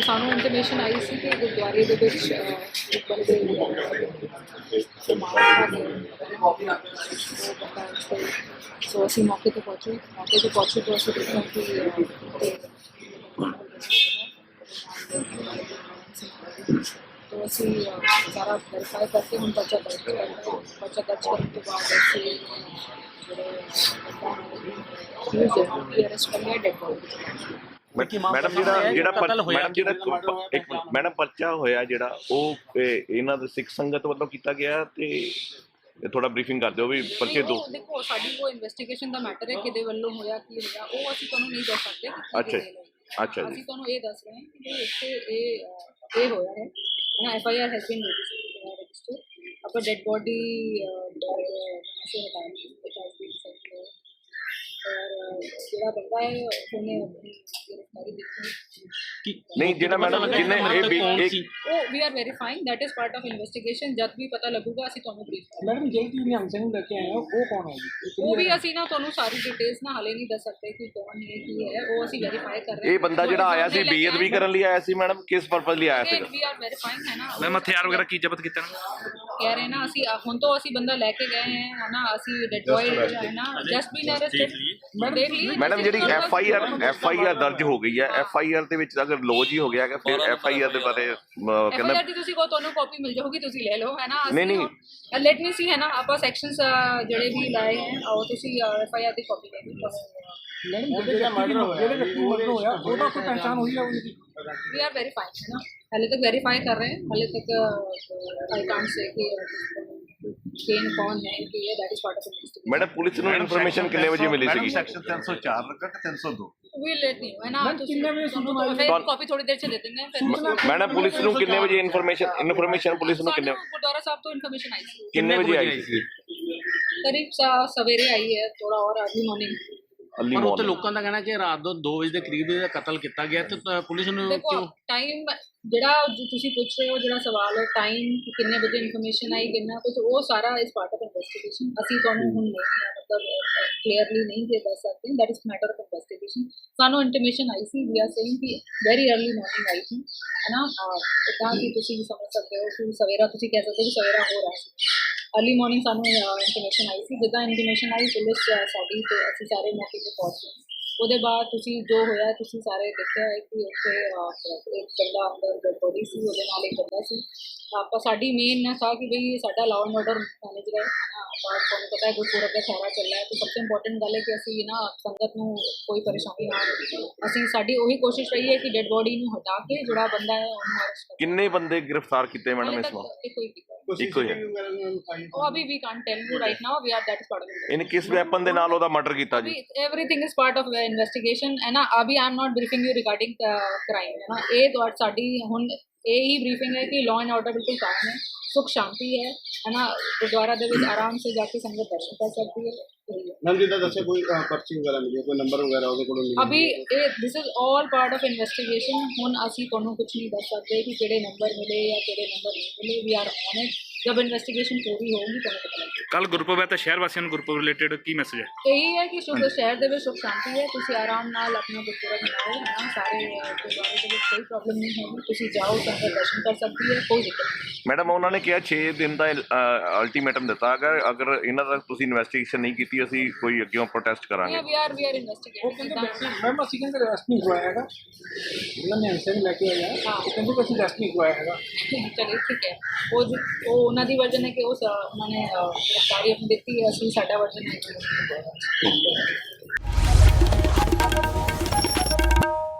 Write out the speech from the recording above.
ਸਾਨੂੰ ਇਨਫੋਰਮੇਸ਼ਨ ਆਈ ਸੀ ਕਿ ਗੁਰਦੁਆਰੇ ਦੇ ਵਿੱਚ ਅ, ਇੱਕ ਬੰਦੇ ਸੋ ਅਸੀਂ ਮੌਕੇ ਤੇ ਪਹੁੰਚੇ। ਮੌਕੇ ਤੇ ਪਹੁੰਚੇ ਤਾਂ ਅਸੀਂ ਦੇਖਿਆ ਕਿ तो ਅਸੀਂ ਅ, ਸਾਰਾ ਵੈਰੀਫਾਈ ਕਰਕੇ ਹੁਣ ਬੱਚਾ ਦਰਜ ਕਰ ਰਹੇ ਹਾਂ। ਬੱਚਾ ਦਰਜ ਕਰਨ ਤੋਂ ਬਾਅਦ ਅਸੀਂ ਜਿਹੜੇ ਅਰੈਸਟ ਕਰ ਮੈਡਮ ਜਿਹੜਾ ਜਿਹੜਾ ਮੈਡਮ ਜਿਹੜਾ ਇੱਕ ਮੈਡਮ ਪਰਚਾ ਹੋਇਆ ਜਿਹੜਾ ਉਹ ਇਹਨਾਂ ਦੇ ਸਿੱਖ ਸੰਗਤ ਵੱਲੋਂ ਕੀਤਾ ਗਿਆ ਤੇ ਥੋੜਾ ਬਰੀਫਿੰਗ ਕਰ ਦਿਓ ਵੀ ਪਰਚੇ ਦੋ ਦੇਖੋ ਸਾਡੀ ਉਹ ਇਨਵੈਸਟੀਗੇਸ਼ਨ ਦਾ ਮੈਟਰ ਹੈ ਕਿਹਦੇ ਵੱਲੋਂ ਹੋਇਆ ਕੀ ਹੋਇਆ ਉਹ ਅਸੀਂ ਤੁਹਾਨੂੰ ਨਹੀਂ ਦੱਸ ਸਕਦੇ ਅੱਛਾ ਜੀ ਅੱਛਾ ਜੀ ਅਸੀਂ ਤੁਹਾਨੂੰ ਇਹ ਦੱਸ ਰਹੇ ਹਾਂ ਕਿ ਇੱਥੇ ਇਹ ਇਹ ਹੋਇਆ ਹੈ ਨਾ F I R has been registered upper dead body ਸੇ ਹਟਾਈ ਜਿਹੜਾ ਬੰਦਾ ਹੈ ਉਹਨੇ ਆਪਣੀ ਗ੍ਰਿਫਤਾਰੀ ਦਿੱਤੀ ਕਿ- ਨਹੀਂ ਜਿਹੜਾ ਮੈਡਮ ਕਿ ਇਹ ਵੀ ਸੀ? ਇੱਕ ਉਹ we are verifying that is part of investigation ਜਦ ਵੀ ਪਤਾ ਲੱਗੂਗਾ ਅਸੀਂ ਤੁਹਾਨੂੰ ਬਰੀਫ ਕਰਾਂਗੇ। ਮੈਡਮ ਜਿਹੜੀ ਤੁਸੀਂ ਨਿਹੰਗ ਸਿੰਘ ਨੂੰ ਲੈ ਕੇ ਆਏ ਹੋ ਉਹ ਕੌਣ ਹੈ ਜੀ? ਉਹ ਵੀ ਅਸੀਂ ਨਾ ਤੁਹਾਨੂੰ ਸਾਰੀ ਡਿਟੇਲਸ ਨਾ ਹਲੇ ਨਹੀਂ ਦੱਸ ਸਕਦੇ ਕਿ ਕੌਣ ਹੈ ਕੀ ਹੈ ਉਹ ਅਸੀਂ ਵੈਰੀਫਾਈ ਕਰ ਰਹੇ ਇਹ ਬੰਦਾ ਜਿਹੜਾ ਆਇਆ ਸੀ ਬੇਅਦਬੀ ਕਰਨ ਲਈ ਆਇਆ ਸੀ ਮੈਡਮ ਕਿਸ ਪਰਪਸ ਲਈ ਆਇਆ ਸੀਗਾ ਵੀ ਆਰ ਵੈਰੀਫਾਈਂਗ ਹੈ ਨਾ। ਮੈਮ ਹਥਿਆਰ ਵਗੈਰਾ ਕੀ ਜ਼ਬਤ ਕੀਤਾ ਨਾ? ਕਹਿ रहे हैं ना ਅਸੀਂ ਹੁਣ ਤੋਂ ਅਸੀਂ ਬੰਦਾ ਲੈ ਕੇ ਗਏ ਹਾਂ ਨਾ ਅਸੀਂ ਡਿਟਰੋਇਟ ਹੈ ਨਾ ਜਸਟ ਬੀਨ ਅਰੈਸਟਡ ਦੇਖ ਲਈ ਮੈਡਮ ਜਿਹੜੀ F I R F I R ਦਰਜ ਹੋ ਗਈ ਹੈ ਐਫ ਆਈ ਆਰ ਦੇ ਵਿੱਚ ਅਗਰ ਲੋਜ ਹੀ ਹੋ ਗਿਆ ਹੈਗਾ ਫਿਰ ਐਫ ਆਈ ਆਰ ਦੇ ਬਾਰੇ ਕਹਿੰਦਾ ਐਫ ਤੁਸੀਂ ਕੋ ਤੁਹਾਨੂੰ ਕਾਪੀ ਮਿਲ ਜਾਊਗੀ ਤੁਸੀਂ ਲੈ ਲਓ ਹੈ ਨਾ ਨਹੀਂ ਨਹੀਂ। ਲੈਟ ਮੀ ਸੀ ਹੈ ਨਾ ਆਪਾਂ ਸੈਕਸ਼ਨਸ ਜਿਹੜੇ ਵੀ ਲਾਏ ਹੈ ਆਓ ਤੁਸੀਂ ਐਫ ਆਈ ਆਰ ਦੀ ਕਾਪੀ ਲੈ ਲਓ। ਮੈਡਮ ਜਿਹੜਾ ਮਰਡਰ ਹੋਇਆ ਉਹਦਾ ਕੋਈ ਪਹਿਚਾਨ ਹੋਈ ਹੈ ਉਹਦੀ? ਵੀ ਆਰ ਵੈਰੀਫਾਈਡ ਹੈ ਨਾ। हाले तक वेरीफाई कर रहे हैं हाले तक आई कांट से कि केन कौन है कि ये that is part of investigation madam police ਨੂੰ ਇਨਫੋਰਮੇਸ਼ਨ ਕਿੰਨੇ ਵਜੇ ਮਿਲੀ ਮੈਡਮ ਸੀਗੀ ਸੈਕਸ਼ਨ 304 ਲੱਗਾ ਕਿ 302 वी लेट नहीं है ना मैम, कितने बजे सुनो मैम? फिर कौन- कॉपी थोड़ी देर से दे देंगे फिर ਮੈਡਮ ਪੁਲਿਸ ਨੂੰ ਕਿੰਨੇ ਵਜੇ ਇਨਫੋਰਮੇਸ਼ਨ ਇਨਫੋਰਮੇਸ਼ਨ ਪੁਲਿਸ ਨੂੰ ਕਿੰਨੇ ਸਾਨੂੰ ਗੁਰਦੁਆਰਾ ਸਾਹਿਬ ਤੋਂ ਇਨਫੋਰਮੇਸ਼ਨ ਆਈ ਸੀ ਕਿੰਨੇ ਵਜੇ ਆਈ ਸੀ करीब सा- सवेरे आई है थोड़ा और अर्ली मॉर्निंग ਅਰਲੀ ਪਰ ਉੱਥੇ ਮਾਰਨਿੰਗ ਲੋਕਾਂ ਦਾ ਕਹਿਣਾ ਕਿ ਰਾਤ ਦੋ 2 ਵਜੇ ਦੇ ਕਰੀਬ ਇਹਦਾ ਕਤਲ ਕੀਤਾ ਗਿਆ ਤੇ ਤਾਂ ਪੁਲਿਸ ਨੂੰ ਦੇਖੋ ਕਿਉਂ? ਟਾਈਮ ਜਿਹੜਾ ਜੋ ਤੁਸੀਂ ਪੁੱਛ ਰਹੇ ਹੋ ਜਿਹੜਾ ਸਵਾਲ ਹੈ ਟਾਈਮ ਕਿ ਕਿੰਨੇ ਵਜੇ ਇਨਫੋਰਮੇਸ਼ਨ ਆਈ ਕਿੰਨਾ ਕੁਝ ਉਹ ਸਾਰਾ ਇਸ ਪਾਰਟ ਆਫ ਇਨਵੈਸਟੀਗੇਸ਼ਨ ਅਸੀਂ ਤੁਹਾਨੂੰ ਹੁਣ ਨਹੀਂ ਮਤਲਬ ਕਲੀਅਰਲੀ ਨਹੀਂ ਦੇ ਦੱਸ ਸਕਦੇ that is matter of investigation ਸਾਨੂੰ ਇੰਟੀਮੇਸ਼ਨ ਆਈ ਸੀ ਵੀ ਆਰ ਸੇਇੰਗ ਕਿ ਵੈਰੀ अर्ਲੀ ਮਾਰਨਿੰਗ ਆਈ ਸੀ। ਹੈ ਨਾ ਤਾਂ ਕਿ ਤੁਸੀਂ ਸਮਝ ਸਕਦੇ ਹੋ ਕਿ ਸਵੇਰਾ ਤੁਸੀਂ ਕਹਿ ਸਕਦੇ ਹੋ ਕਿ ਸਵੇਰਾ ਹੋ ਰਿਹਾ ਸੀ अर्ਲੀ ਮਾਰਨਿੰਗ ਸਾਨੂੰ ਇੰਟੀਮੇਸ਼ਨ ਆਈ ਸੀ। ਜਿੱਦਾਂ ਇੰਟੀਮੇਸ਼ਨ ਆਈ ਪੁਲਿਸ ਸਾਡੀ ਤੇ ਅਸੀਂ ਸਾਰੇ ਮੌਕੇ ਤੇ ਪਹੁੰਚ। ਗਏ ਉਹਦੇ ਬਾਅਦ ਤੁਸੀਂ ਜੋ ਹੋਇਆ ਤੁਸੀਂ ਸਾਰੇ ਦੇਖਿਆ ਹੈ ਕਿ ਉੱਥੇ ਇੱਕ ਬੰਦਾ ਅੰਦਰ ਬੋਡੀ ਸੀ ਉਹਦੇ ਨਾਲ ਇੱਕ ਬੰਦਾ ਸੀ। ਆਪਾਂ ਸਾਡੀ ਮੇਨ ਨਾ ਥਾ ਕਿ ਭਈ ਸਾਡਾ ਲਾਅ ਐਂਡ ਆਰਡਰ ਮੈਨੇਜ ਰਹੇ ਹਾਂ, ਆਪਾਂ ਤੁਹਾਨੂੰ ਪਤਾ ਹੈ ਗੁਰਪੁਰਬ ਦਾ ਸਾਰਾ ਚੱਲ ਰਿਹਾ ਹੈ। ਤੇ ਸਭ ਤੋਂ ਇੰਪੋਰਟੈਂਟ ਗੱਲ ਹੈ ਕਿ ਅਸੀਂ ਨਾ ਸੰਗਤ ਨੂੰ ਕੋਈ ਪਰੇਸ਼ਾਨੀ ਨਾ ਹੋਵੇ ਅਸੀਂ ਸਾਡੀ ਉਹੀ ਕੋਸ਼ਿਸ਼ ਰਹੀ ਹੈ ਕਿ ਡੈਡ ਬੋਡੀ ਨੂੰ ਹਟਾ ਕੇ ਜਿਹੜਾ ਬੰਦਾ ਹੈ ਉਹਨੂੰ ਅਰੈਸਟ ਕਿੰਨੇ ਬੰਦੇ ਗ੍ਰਿਫਤਾਰ ਕੀਤੇ ਮੈਡਮ ਇਸ ਵਾਰ? ਕੀਤਾ। ਇੱਕੋ ਹੀ ਹੈ। ਉਹ ਅਭੀ ਵੀ can't tell you right now we are that is part of ਇਹਨੇ ਕਿਸ ਵੈਪਨ ਦੇ ਨਾਲ ਉਹਦਾ ਮਰਡਰ ਕੀਤਾ ਜੀ अभी everything is part of investigation है ना अभी I am not briefing you regarding crime है ना ਇਹ ਤੁਹਾਡੀ ਸਾਡੀ ਹੁਣ ਇਹ ਹੀ ਬਰੀਫਿੰਗ ਹੈ ਕਿ ਲਾਅ ਐਂਡ ਆਰਡਰ ਬਿਲਕੁਲ ਕਾਇਮ ਹੈ ਸੁਖ ਸ਼ਾਂਤੀ ਹੈ ਹੈ ਨਾ ਗੁਰਦੁਆਰਾ ਦੇ ਵਿੱਚ ਆਰਾਮ ਸੇ ਜਾ ਕੇ ਸੰਗਤ ਦਰਸ਼ਨ ਕਰ ਸਕਦੀ ਹੈ। ਮੈਮ ਜਿੱਦਾਂ ਦੱਸਿਆ ਕੋਈ ਪਰਚੀ ਵਗੈਰਾ ਮਿਲੀ ਕੋਈ ਨੰਬਰ ਵਗੈਰਾ ਉਹਦੇ ਕੋਲੋਂ ਮਿਲਿਆ ਅਭੀ ਇਹ this is all part of investigation ਹੁਣ ਅਸੀਂ ਤੁਹਾਨੂੰ ਕੁਝ ਨਹੀਂ ਦੱਸ ਸਕਦੇ ਕਿ ਕਿਹੜੇ ਨੰਬਰ ਮਿਲੇ ਜਾਂ ਕਿਹੜੇ ਨੰਬਰ ਨਹੀਂ ਮਿਲੇ। ਵੀ ਆਰ ਔਨ ਇਟ ਜਦ ਇਨਵੈਸਟੀਗੇਸ਼ਨ ਪੂਰੀ ਹੋਊਗੀ ਤੁਹਾਨੂੰ ਪਤਾ ਲੱਗੇਗਾ ਕੱਲ ਗੁਰਪੁਰਬ ਹੈ ਤਾਂ ਸ਼ਹਿਰ ਵਾਸੀਆਂ ਨੂੰ ਗੁਰਪੁਰਬ ਰਿਲੇਟਡ ਕੀ ਮੈਸੇਜ ਹੈ? ਇਹੀ ਹੈ ਕਿ ਸ਼ੁਭ ਸ਼ਹਿਰ ਦੇ ਵਿੱਚ ਸੁਖ ਸ਼ਾਂਤੀ ਹੈ ਤੁਸੀਂ ਆਰਾਮ ਨਾਲ ਆਪਣਾ ਗੁਰਪੁਰਬ ਮਨਾਓ ਹੈ ਨਾ? ਸਾਰੇ ਗੁਰਦੁਆਰੇ ਦੇ ਵਿੱਚ ਕੋਈ ਪ੍ਰੋਬਲਮ ਨਹੀਂ ਹੋਊਗੀ ਤੁਸੀਂ ਜਾਓ ਸੰਗਤ ਦਰਸ਼ਨ ਕਰ ਸਕਦੀ ਹੈ ਕੋਈ ਦਿੱਕਤ ਨਹੀਂ। ਮੈਡਮ ਉਹਨਾਂ ਨੇ ਕਿਹਾ 6 ਦਿਨ ਦਾ ਅਲਟੀਮੇਟਮ ਦਿੱਤਾ। ਅਗਰ ਅਗਰ ਇਹਨਾਂ ਦਾ ਤੁਸੀਂ ਇਨਵੈਸਟੀਗੇਸ਼ਨ ਨਹੀਂ ਕੀਤੀ ਅਸੀਂ ਕੋਈ ਅੱਗੇੋਂ ਪ੍ਰੋਟੈਸਟ ਕਰਾਂਗੇ। We are we are investigating ma'am ਅਸੀਂ ਕਹਿੰਦੇ ਰੈਸਟ ਨਹੀਂ ਹੋਇਆ ਹੈਗਾ। ਜਿਹੜਾ ਨਿਹੰਗ ਸਿੰਘ ਲੈ ਕੇ ਆਇਆ। ਹਾਂ। ਕਹਿੰਦੇ ਕਿ ਅਸੀਂ ਰੈਸਟ ਨਹੀਂ ਹੋਇਆ ਹੈਗਾ। ਚਲੇ ਠੀਕ ਹੈ। ਉਹ ਜੋ- ਉਹ ਉਹਨਾਂ ਦੀ ਵਰਜਨ ਹੈ ਕਿ ਉਹ ਸ- ਉਹਨਾਂ ਨੇ ਅਹ, ਗ੍ਰਿਫਤਾਰੀ ਆਪਣੀ ਦਿੱਤੀ ਹੈ ਅਸੀਂ ਸਾਡਾ ਵਰਜਨ ਹੈ ਕਿ